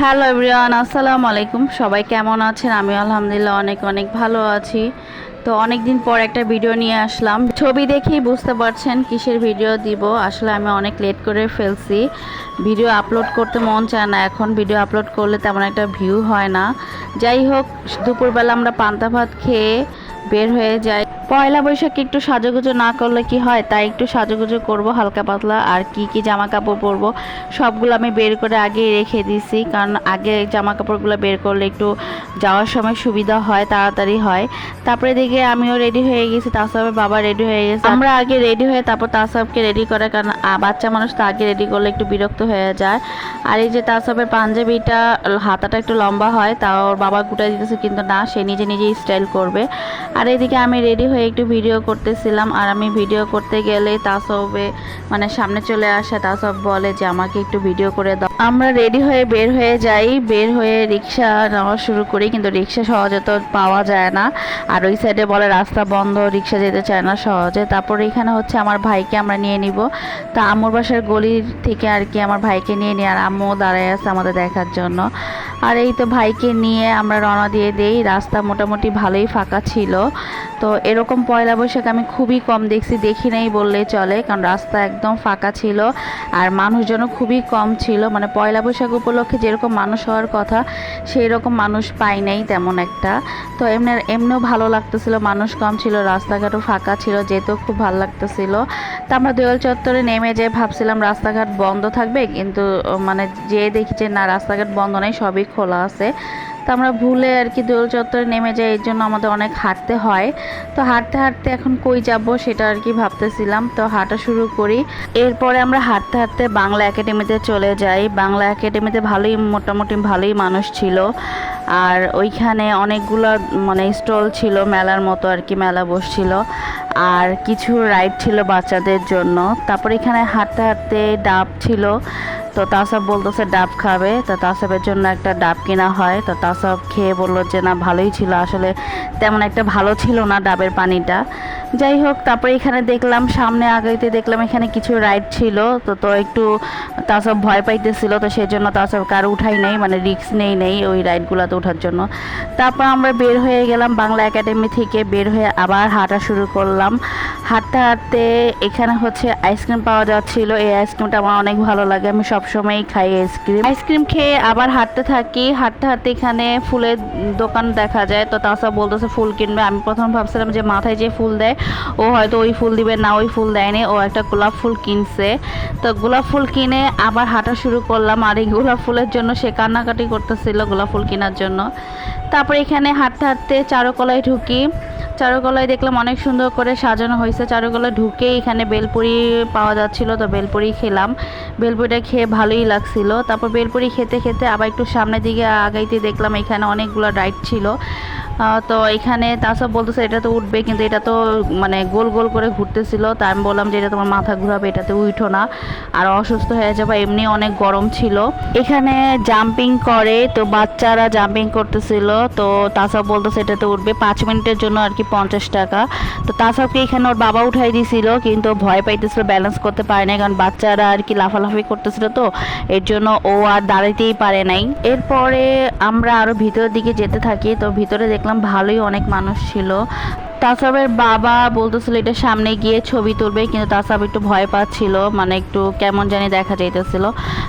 Hello everyone, আসসালামু আলাইকুম। সবাই কেমন আছেন? আমি আলহামদুলিল্লাহ অনেক অনেক ভালো আছি। তো অনেক দিন পর একটা ভিডিও নিয়ে আসলাম। ছবি দেখেই বুঝতে পারছেন কিসের ভিডিও দিব। আসলে আমি অনেক লেট করে ফেলছি। ভিডিও আপলোড করতে মন চায় না। এখন ভিডিও আপলোড করলে তেমন একটা ভিউ হয় না। যাই হোক, দুপুরবেলা আমরা পান্তা ভাত খেয়ে বের হয়ে যাই। পয়লা বৈশাখে একটু সাজুগুজু না করলে কি হয়? তাই একটু সাজুগুজু করব, হালকা পাতলা। আর কি কি জামা কাপড় পরবো, সবগুলো আমি বের করে আগে রেখে দিছি। কারণ আগে জামা কাপড়গুলো বের করলে একটু যাওয়ার সময় সুবিধা হয়, তাড়াতাড়ি হয়। তারপরে দেখে আমিও রেডি হয়ে গেছি, তাসাবের বাবা রেডি হয়ে গেছে। আমরা আগে রেডি হয়ে তারপর তাসাবকে রেডি করে, কারণ বাচ্চা মানুষ তো আগে রেডি করলে একটু বিরক্ত হয়ে যায়। আর এই যে তাসাবের পাঞ্জাবিটা, হাতাটা একটু লম্বা হয় তাও ওর বাবা গুটাই দিতেছে, কিন্তু না, সে নিজে নিজেই স্টাইল করবে। আর এদিকে আমি রেডি হয়ে একটু ভিডিও করতেছিলাম আর আমি ভিডিও করতে গেলে তাসবে মানে সামনে চলে আসে তাসব বলে যে, আমাকে একটু ভিডিও করে দাও। আমরা রেডি হয়ে বের হয়ে যাই, বের হয়ে রিক্সা নেওয়া শুরু করি, কিন্তু রিক্সা সহজে তো পাওয়া যায় না। আর ওই সাইডে বলে, রাস্তা বন্ধ, রিক্সা যেতে চায় না সহজে। তারপর এখানে হচ্ছে আমার ভাইকে আমরা নিয়ে নিব। তা আম্মুর বাসার গলির থেকে আর কি আমার ভাইকে নিয়ে নিই আর আম্মু দাঁড়ায় আছে আমাদের দেখার জন্য। আর এই তো ভাইকে নিয়ে আমরা রওনা দিয়ে দেই। রাস্তা মোটামুটি ভালোই ফাঁকা ছিল। তো এরকম পয়লা বৈশাখ আমি খুবই কম দেখছি, দেখি নেই বললেই চলে, কারণ রাস্তা একদম ফাঁকা ছিল আর মানুষজনও খুবই কম ছিল। মানে পয়লা বৈশাখ উপলক্ষে যেরকম মানুষ হওয়ার কথা, সেই রকম মানুষ পাই নাই তেমন একটা। তো এমনি, এমনিও ভালো লাগতেছিল, মানুষ কম ছিল, রাস্তাঘাটও ফাঁকা ছিল, যেতেও খুব ভালো লাগতেছিল। তো আমরা দোয়াল চত্বরে নেমে যেয়ে ভাবছিলাম রাস্তাঘাট বন্ধ থাকবে, কিন্তু মানে যেয়ে দেখি যে না, রাস্তাঘাট বন্ধ নেই, সবই খোলা আছে। তো আমরা ভুলে আর কি দোল চত্বরে নেমে যাই, এর জন্য আমাদের অনেক হাঁটতে হয়। তো হাঁটতে হাঁটতে এখন কই যাব সেটা আর কি ভাবতেছিলাম। তো হাঁটা শুরু করি। এরপরে আমরা হাঁটতে হাঁটতে বাংলা একাডেমিতে চলে যাই। বাংলা একাডেমিতে ভালোই, মোটামুটি ভালোই মানুষ ছিল। আর ওইখানে অনেকগুলো মানে স্টল ছিল, মেলার মতো আর কি, মেলা বসছিল। আর কিছু রাইড ছিল বাচ্চাদের জন্য। তারপর এখানে হাঁটতে হাঁটতে ডাব ছিল। তো তাসব বলতেছে ডাব খাবে। তো তাসবের জন্য একটা ডাব কেনা হয়। তো তাসব খেয়ে বলল যে, না, ভালোই ছিল। আসলে তেমন একটা ভালো ছিল না ডাবের পানিটা। যাই হোক তারপরে এখানে দেখলাম, সামনে আগাইতে দেখলাম এখানে কিছু রাইড ছিল। তো তো একটু তাসব ভয় পাইতেছিল, তো সেই জন্য তাসব কার উঠাই নেই মানে রিস্ক নেই নেই ওই রাইডগুলোতে ওঠার জন্য। তারপর আমরা বের হয়ে গেলাম বাংলা একাডেমি থেকে, বের হয়ে আবার হাঁটা শুরু করলাম। হাঁটতে হাঁটতে এখানে হচ্ছে আইসক্রিম পাওয়া যাচ্ছিল। এই আইসক্রিমটা আমার অনেক ভালো লাগে, আমি সবসময়ই খাই আইসক্রিম আইসক্রিম খেয়ে আবার হাঁটতে থাকি। হাঁটতে হাঁটতে এখানে ফুলের দোকান দেখা যায়। তো তাসা বলতেছে ফুল কিনবে। আমি প্রথম ভাবছিলাম যে মাথায় যে ফুল দেয় ও হয়তো ওই ফুল দিবে, না ওই ফুল দেয়নি, ও একটা গোলাপ ফুল কিনছে। তো গোলাপ ফুল কিনে আবার হাঁটা শুরু করলাম, আর এই গোলাপ ফুলের জন্য সে কান্নাকাটি করতেছিল গোলাপ ফুল কেনার জন্য। তারপর এখানে হাঁটতে হাঁটতে চারুকলায় ঢুকি। চারুকলায় দেখলাম অনেক সুন্দর করে সাজানো হয়েছে। চারুকলায় ঢুকে এখানে বেলপুরি পাওয়া যাচ্ছিল, তো বেলপুরি খেলাম। বেলপুরিটা খেয়ে ভালোই লাগছিল। তারপর বেলপুরি খেতে খেতে আবার একটু সামনের দিকে আগাইতে দেখলাম এখানে অনেকগুলো রাইড ছিল। তো এখানে তাসব বলতেছে, এটা তো উঠবে কিন্তু এটা তো মানে গোল গোল করে ঘুরতেছিল। তা আমি বললাম যে, এটা তোমার মাথা ঘুরাবে, এটাতে উঠো না। আর অসুস্থ হয়ে যাবে, এমনি অনেক গরম ছিল। এখানে জাম্পিং করে, তো বাচ্চারা জাম্পিং করতেছিল। তো তাসব বলতেছে, এটাতে উঠবে। পাঁচ মিনিটের জন্য আর কি পঞ্চাশ টাকা। তো তাসবকে এখানে ওর বাবা উঠাই দিছিল, কিন্তু ভয় পাইতেছিল ব্যালেন্স করতে পারে না কারণ বাচ্চারা আর কি লাফালাফি করতেছিল তো, এর জন্য ও আর দাঁড়াইতেই পারে নাই। এরপরে আমরা আরও ভিতরের দিকে যেতে থাকি, তো ভিতরে দেখলাম ভালোই অনেক মানুষ ছিল। তাসাবের বাবা বলতেছিল এটা সামনে গিয়ে ছবি তুলবে, কিন্তু তাসাব একটু ভয় পাচ্ছিল মানে একটু কেমন জানি দেখা যাইতেছিল।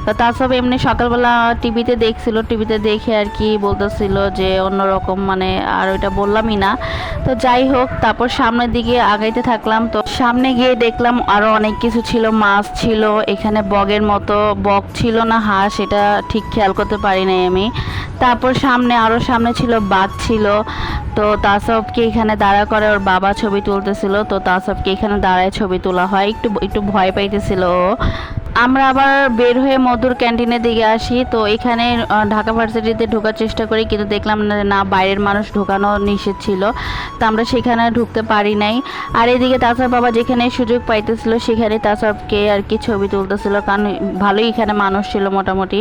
তো তাসাব এমনি সকালবেলা টিভিতে দেখছিল, টিভিতে দেখে আর কি বলতেছিল যে অন্যরকম মানে আর ওইটা বললামই না। তো যাই হোক, তারপর সামনের দিকে আগাইতে থাকলাম। তো সামনে গিয়ে দেখলাম আরও অনেক কিছু ছিল, মাছ ছিল, এখানে বগের মতো বক ছিল না, হাঁস, এটা ঠিক খেয়াল করতে পারি নাই আমি। তারপর সামনে আরও সামনে ছিল বাঘ ছিল। তো তাসবকে এখানে দাঁড়া করে ওর বাবা ছবি তুলতেছিল, তো তাসবকে এখানে দাঁড়ায় ছবি তোলা হয়। একটু একটু ভয় পাইতেছিল ও। আমরা আবার বের হয়ে মধুর ক্যান্টিনের দিকে আসি। তো এখানে ঢাকা ভার্সিটিতে ঢোকার চেষ্টা করি, কিন্তু দেখলাম না বাইরের মানুষ ঢোকানো নিষেধ ছিল। তো আমরা সেখানে ঢুকতে পারি নাই। আর এদিকে তাসার বাবা যেখানে সুযোগ পাইতেছিল, সেখানে তাসাবকে আর কি ছবি তুলতেছিল, কারণ ভালোই এখানে মানুষ ছিল মোটামুটি।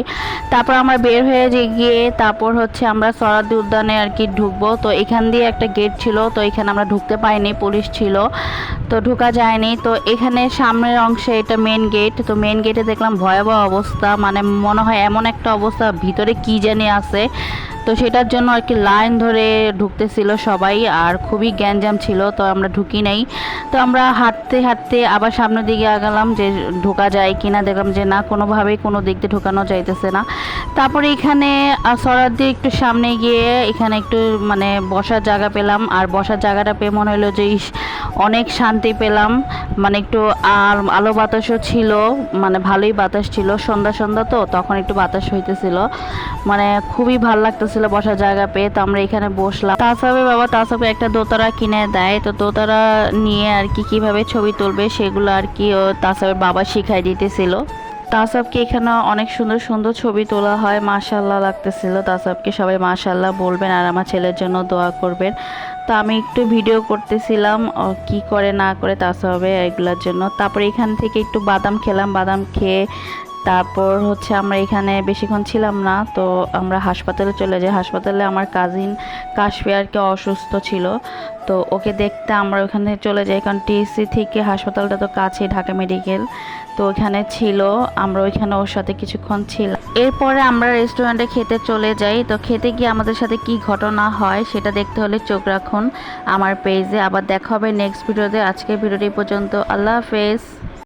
তারপর আমরা বের হয়ে যে গিয়ে, তারপর হচ্ছে আমরা সরাদি উদ্যানে আর কি ঢুকবো। তো এখান দিয়ে একটা গেট ছিল, তো এখানে আমরা ঢুকতে পাইনি, পুলিশ ছিল। তো ঢোকা যায়নি। তো এখানে সামনের অংশে এটা মেন গেট তো মেন গেটে দেখলাম ভয়াবহ অবস্থা মানে মনে হয় এমন একটা অবস্থা, ভিতরে কি জানি আছে। তো সেটার জন্য আর কি লাইন ধরে ঢুকতেছিল সবাই, আর খুবই গ্যাঞ্জাম ছিল, তো আমরা ঢুকি নাই। তো আমরা হাঁটতে হাঁটতে আবার সামনের দিকে আগালাম যে ঢোকা যায় কিনা, দেখলাম যে না, কোনোভাবেই কোনো দিক দিয়ে ঢোকানো যাইতেছে না। তারপরে এখানে সরার দিয়ে একটু সামনে গিয়ে এখানে একটু মানে বসার জায়গা পেলাম, আর বসার জায়গাটা পেয়ে মনে হলো যে অনেক শান্তি পেলাম। মানে একটু, আর আলো বাতাসও ছিল মানে ভালোই বাতাস ছিল। সন্ধ্যা সন্ধ্যা তো, তখন একটু বাতাস হইতেছিল। মানে খুবই ভালো লাগতেছিল বসার জায়গা পেয়ে, তো আমরা এখানে বসলাম। তাসাবে বাবা তাসাবে একটা দোতারা কিনে দেয়। তো দোতারা নিয়ে আর কি, কীভাবে ছবি তুলবে সেগুলো আর কি ও তাসাবের বাবা শিখাই দিতেছিল। তাসাবকে এখানে অনেক সুন্দর সুন্দর ছবি তোলা হয়। মাশাল্লাহ লাগতেছিল। তাসাবকে সবাই মাশাল্লাহ বলবেন আর আমার ছেলের জন্য দোয়া করবেন। তো আমি একটু ভিডিও করতেছিলাম কি করে না করে তাসাবে এগুলোর জন্য। তারপর এখান থেকে একটু বাদাম খেলাম, বাদাম খেয়ে তারপর হচ্ছে আমরা এখানে বেশিক্ষণ ছিলাম না, তো আমরা হাসপাতালে চলে যাই। হাসপাতালে আমার কাজিন কাশফিয়ারকে অসুস্থ ছিল, তো ওকে দেখতে আমরা ওখানে চলে যাই। কারণ টিএসসি থেকে হাসপাতালটা তো কাছে ঢাকা মেডিকেল তো ওখানে ছিল, আমরা ওইখানে ওর সাথে কিছুক্ষণ ছিলাম। এরপরে আমরা রেস্টুরেন্টে খেতে চলে যাই। তো খেতে গিয়ে আমাদের সাথে কি ঘটনা হয় সেটা দেখতে হলে চোখ রাখুন আমার পেজে আবার দেখা হবে নেক্সট ভিডিওতে আজকের ভিডিওটি পর্যন্ত। আল্লাহ হাফেজ।